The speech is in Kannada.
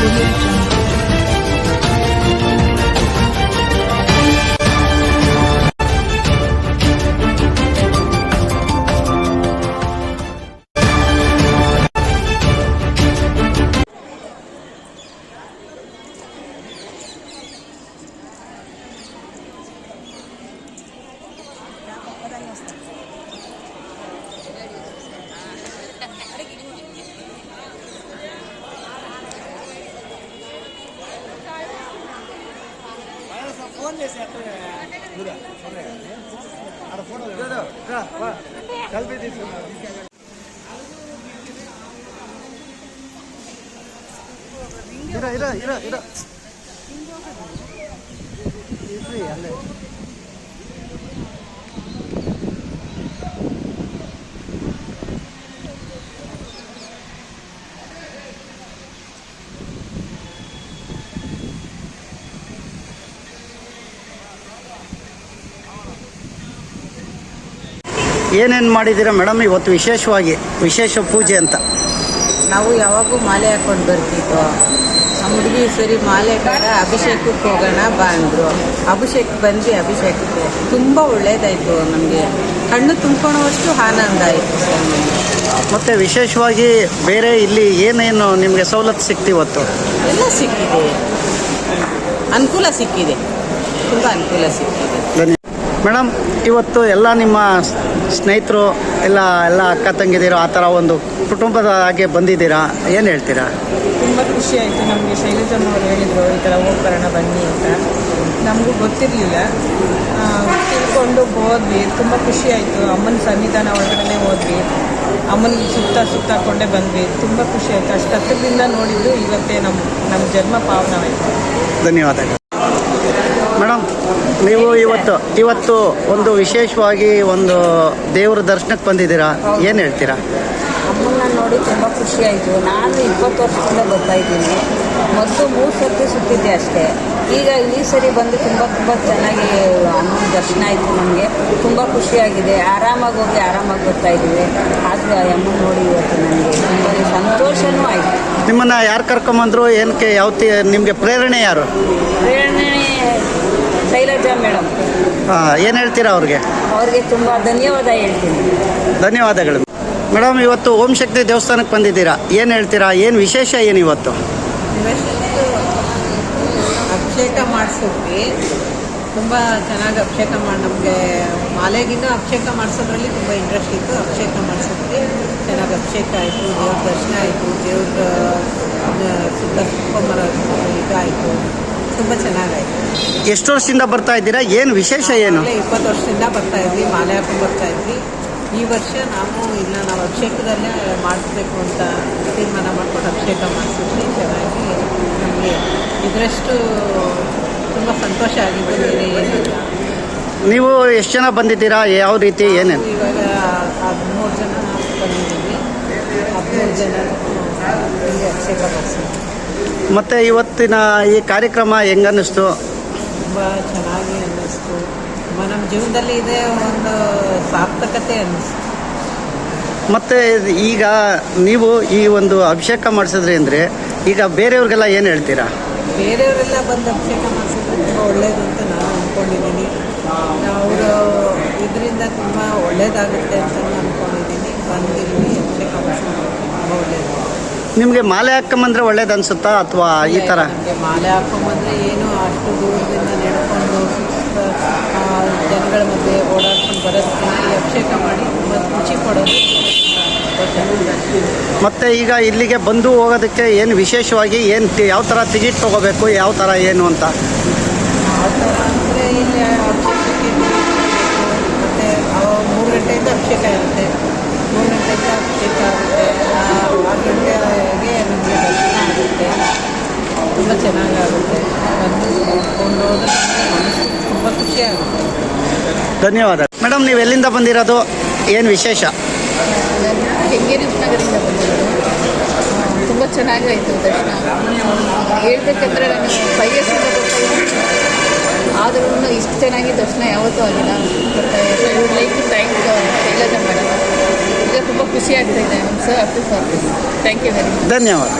Gracias. కలిపి తీసుకున్నారు ఇరా ఇరా ఇరా ఇరా. ಏನೇನು ಮಾಡಿದ್ದೀರಾ ಮೇಡಮ್? ಇವತ್ತು ವಿಶೇಷವಾಗಿ ವಿಶೇಷ ಪೂಜೆ ಅಂತ. ನಾವು ಯಾವಾಗೂ ಮಾಲೆ ಹಾಕೊಂಡು ಬರ್ತಿದ್ದೋ ನಮ್ಮ ಹುಡುಗಿ ಸರಿ ಮಾಲೆ ಬೇಡ ಅಭಿಷೇಕಕ್ಕೆ ಹೋಗೋಣ ಬಾ ಅಂದರು. ಅಭಿಷೇಕ್ ಬಂದು ಅಭಿಷೇಕಕ್ಕೆ. ತುಂಬ ಒಳ್ಳೇದಾಯಿತು ನಮಗೆ. ಕಣ್ಣು ತುಂಬ್ಕೊಳ್ಳೋವಷ್ಟು ಆನಂದ ಆಯಿತು ಸರ್ ನಮಗೆ ಮತ್ತು ವಿಶೇಷವಾಗಿ ಬೇರೆ ಇಲ್ಲಿ ಏನೇನು ನಿಮಗೆ ಸವಲತ್ತು ಸಿಕ್ತಿ ಇವತ್ತು? ಎಲ್ಲ ಸಿಕ್ಕಿದೆ. ಅನುಕೂಲ ಸಿಕ್ಕಿದೆ. ತುಂಬ ಅನುಕೂಲ ಸಿಕ್ಕಿದೆ. ಮೇಡಮ್ ಇವತ್ತು ಎಲ್ಲ ನಿಮ್ಮ ಸ್ನೇಹಿತರು ಎಲ್ಲ ಎಲ್ಲ ಅಕ್ಕ ತಂಗಿದಿರೋ ಆ ಥರ ಒಂದು ಕುಟುಂಬದ ಹಾಗೆ ಬಂದಿದ್ದೀರಾ? ಏನು ಹೇಳ್ತೀರಾ? ತುಂಬ ಖುಷಿ ಆಯಿತು. ನಮಗೆ ಶೈಲಜಮ್ಮ ಅವರು ಹೇಳಿದರು ಈ ಥರ ಹೋಗ್ಬರೋಣ ಬನ್ನಿ ಅಂತ. ನಮಗೂ ಗೊತ್ತಿರಲಿಲ್ಲ. ತಿಳ್ಕೊಂಡು ಹೋದ್ವಿ. ತುಂಬ ಖುಷಿ ಆಯಿತು. ಅಮ್ಮನ ಸನ್ನಿಧಾನ ಒಳಗಡೆ ಹೋದ್ವಿ. ಅಮ್ಮನ ಸುತ್ತ ಸುತ್ತಾಕೊಂಡೇ ಬಂದ್ವಿ. ತುಂಬ ಖುಷಿ ಆಯಿತು. ಅಷ್ಟು ಹತ್ತಿರದಿಂದ ನೋಡಿದ್ದು ಇವತ್ತೇ ನಮ್ಮ ನಮ್ಮ ಜನ್ಮ ಪಾವನವಾಯಿತು. ಧನ್ಯವಾದಗಳು. ಮೇಡಮ್ ನೀವು ಇವತ್ತು ಇವತ್ತು ಒಂದು ವಿಶೇಷವಾಗಿ ಒಂದು ದೇವರ ದರ್ಶನಕ್ಕೆ ಬಂದಿದ್ದೀರಾ? ಏನು ಹೇಳ್ತೀರಾ? ಅಮ್ಮನ್ನ ನೋಡಿ ತುಂಬ ಖುಷಿ ಆಯಿತು. ನಾನು ಇಪ್ಪತ್ತು ವರ್ಷದಿಂದ ಬರ್ತಾ ಇದ್ದೀನಿ. ಮೊದಲು ಮೂರು ಸರ್ತಿ ಸುತ್ತಿದ್ದೆ ಅಷ್ಟೇ. ಈಗ ಈ ಸರಿ ಬಂದು ತುಂಬ ತುಂಬ ಚೆನ್ನಾಗಿ ಅಮ್ಮನ ದರ್ಶನ ಆಯಿತು ನಮಗೆ. ತುಂಬ ಖುಷಿಯಾಗಿದೆ ಆರಾಮಾಗಿ ಹೋಗಿ ಆರಾಮಾಗಿ ಬರ್ತಾ ಇದ್ದೀವಿ. ಆದರೂ ಆ ಅಮ್ಮನ ನೋಡಿ ಇವತ್ತು ನನಗೆ ತುಂಬ ಸಂತೋಷನೂ ಆಯಿತು. ನಿಮ್ಮನ್ನು ಯಾರು ಕರ್ಕೊಂಬಂದರು? ಏನಕ್ಕೆ ಯಾವ ನಿಮಗೆ ಪ್ರೇರಣೆ ಯಾರು? ಪ್ರೇರಣೆ ಶೈಲಜಾ ಮೇಡಮ್ ಏನು ಹೇಳ್ತೀರಾ ಅವ್ರಿಗೆ? ಅವ್ರಿಗೆ ತುಂಬ ಧನ್ಯವಾದ ಹೇಳ್ತೀನಿ. ಧನ್ಯವಾದಗಳು. ಮೇಡಮ್ ಇವತ್ತು ಓಂ ಶಕ್ತಿ ದೇವಸ್ಥಾನಕ್ಕೆ ಬಂದಿದ್ದೀರಾ? ಏನು ಹೇಳ್ತೀರಾ? ಏನು ವಿಶೇಷ ಏನು ಇವತ್ತು? ಅಭಿಷೇಕ ಮಾಡಿಸಿದ್ವಿ. ತುಂಬ ಚೆನ್ನಾಗಿ ಅಭಿಷೇಕ ಮಾಡಿ ನಮಗೆ ಮಾಲೆಗಿಂತ ಅಭಿಷೇಕ ಮಾಡಿಸೋದ್ರಲ್ಲಿ ತುಂಬ ಇಂಟ್ರೆಸ್ಟ್ ಇತ್ತು. ಅಭಿಷೇಕ ಮಾಡಿಸಿದ್ವಿ. ಚೆನ್ನಾಗಿ ಅಭಿಷೇಕ ಆಯಿತು. ದೇವ್ರ ದರ್ಶನ ಆಯಿತು. ದೇವ್ರ ಸುತ್ತ ಮರ ಇದಾಯಿತು. ತುಂಬ ಚೆನ್ನಾಗಾಯಿತು. ಎಷ್ಟು ವರ್ಷದಿಂದ ಬರ್ತಾ ಇದ್ದೀರಾ? ಏನು ವಿಶೇಷ ಏನು? ಇಪ್ಪತ್ತು ವರ್ಷದಿಂದ ಬರ್ತಾ ಇದ್ವಿ ಮಾಲೆ ಹಾಕೊಂಡು ಬರ್ತಾ ಇದ್ವಿ. ಈ ವರ್ಷ ನಾವು ಇಲ್ಲ ನಾವು ಅಭಿಷೇಕದಲ್ಲೇ ಮಾಡಿಸ್ಬೇಕು ಅಂತ ತೀರ್ಮಾನ ಮಾಡ್ಕೊಂಡು ಅಭಿಷೇಕ ಮಾಡಿಸಿದ್ವಿ. ಚೆನ್ನಾಗಿ ನಮಗೆ ಇದರಷ್ಟು ತುಂಬ ಸಂತೋಷ ಆಗಿದೆ ಬೇರೆ ಏನಿಲ್ಲ. ನೀವು ಎಷ್ಟು ಜನ ಬಂದಿದ್ದೀರಾ? ಯಾವ ರೀತಿ ಏನೇನು? ನಾವು ಇವಾಗ ಹದಿಮೂರು ಜನ ಬಂದಿದ್ದೀವಿ. ಹದಿಮೂರು ಜನ ಇಲ್ಲಿ ಅಭಿಷೇಕ ಮಾಡಿಸಿದ್ವಿ. ಮತ್ತು ಇವತ್ತಿನ ಈ ಕಾರ್ಯಕ್ರಮ ಹೆಂಗನ್ನಿಸ್ತು? ತುಂಬ ಚೆನ್ನಾಗಿ ಅನ್ನಿಸ್ತು. ನಮ್ಮ ಜೀವನದಲ್ಲಿ ಇದೇ ಒಂದು ಸಾರ್ಥಕತೆ ಅನ್ನಿಸ್ತು. ಮತ್ತು ಈಗ ನೀವು ಈ ಒಂದು ಅಭಿಷೇಕ ಮಾಡಿಸಿದ್ರಿ ಅಂದರೆ ಈಗ ಬೇರೆಯವ್ರಿಗೆಲ್ಲ ಏನು ಹೇಳ್ತೀರಾ? ಬೇರೆಯವರೆಲ್ಲ ಬಂದು ಅಭಿಷೇಕ ಮಾಡಿಸಿದ್ರೆ ತುಂಬ ಒಳ್ಳೆಯದು ಅಂತ ನಾನು ಅಂದ್ಕೊಂಡಿದ್ದೀನಿ ಅವರು ಇದರಿಂದ ತುಂಬ ಒಳ್ಳೆಯದಾಗುತ್ತೆ ಅಂತ ಅಂದ್ಕೊಂಡಿದ್ದೀನಿ ಬಂದಿದ್ದೀನಿ ಅಭಿಷೇಕ ಮಾಡಿಸಿದ್ರೆ ತುಂಬ ಒಳ್ಳೆಯದು ನಿಮಗೆ ಮಾಲೆ ಹಾಕೊಂಬಂದ್ರೆ ಒಳ್ಳೇದು ಅನ್ಸುತ್ತಾ ಅಥವಾ ಈ ಥರ ಮಾಲೆ ಹಾಕೊಂಬಂದ್ರೆ ಏನು ಅಷ್ಟು ದೂರದಿಂದ ನಡ್ಕೊಂಡು ಜನಗಳ ಮಧ್ಯೆ ಓಡಾಡ್ಕೊಂಡು ಬರೋದಕ್ಕೆ ಅಭಿಷೇಕ ಮಾಡಿ ತುಂಬ ಖುಷಿ ಕೊಡೋದು. ಮತ್ತೆ ಮತ್ತು ಈಗ ಇಲ್ಲಿಗೆ ಬಂದು ಹೋಗೋದಕ್ಕೆ ಏನು ವಿಶೇಷವಾಗಿ ಏನು ಯಾವ ಥರ ಟಿಕೆಟ್ ತೊಗೋಬೇಕು ಯಾವ ಥರ ಏನು ಅಂತ? ಯಾವ ಥರ ಅಂದರೆ ಇಲ್ಲಿ ಅಭಿಷೇಕಕ್ಕೆ ಮತ್ತು ಮೂರು ಗಂಟೆಯಿಂದ ಅಭಿಷೇಕ ಇರುತ್ತೆ. ಮೂರು ಗಂಟೆಯಿಂದ ಅಭಿಷೇಕ ಆಗುತ್ತೆ ಆ, ಆರು ಗಂಟೆಗೆ ನಮಗೆ ದರ್ಶನ ಆಗುತ್ತೆ ತುಂಬ ಚೆನ್ನಾಗಾಗುತ್ತೆ ಬಂದು ನೋಡ್ಕೊಂಡು ಹೋದ್ರೆ ನಮಗೆ ಮನಸ್ಸಿಗೆ ತುಂಬ ಖುಷಿ ಆಗುತ್ತೆ ಧನ್ಯವಾದ. ಮೇಡಮ್ ನೀವು ಎಲ್ಲಿಂದ ಬಂದಿರೋದು? ಏನು ವಿಶೇಷ? ಹೆಂಗೇರಿ ನಗರದಿಂದ ಬಂದಿರೋದು ತುಂಬ ಚೆನ್ನಾಗಾಯಿತು ದರ್ಶನ. ಹೇಳ್ಬೇಕಂದ್ರೆ ನಾನು ಫೈವ್ ಇಯರ್ಸಿಂದ ಆದ್ರೂ ಇಷ್ಟು ಚೆನ್ನಾಗಿ ದರ್ಶನ ಯಾವತ್ತೂ ಆಗಿಲ್ಲ. Would like thank Shailaja madam ಈಗ ತುಂಬ ಖುಷಿ ಆಗ್ತಾ ಇದೆ. ನಮ್ಮ ಸರ್ ಅಪ್ಪ ಥ್ಯಾಂಕ್ ಯು ವೆರಿ ಮಚ್ ಧನ್ಯವಾದ.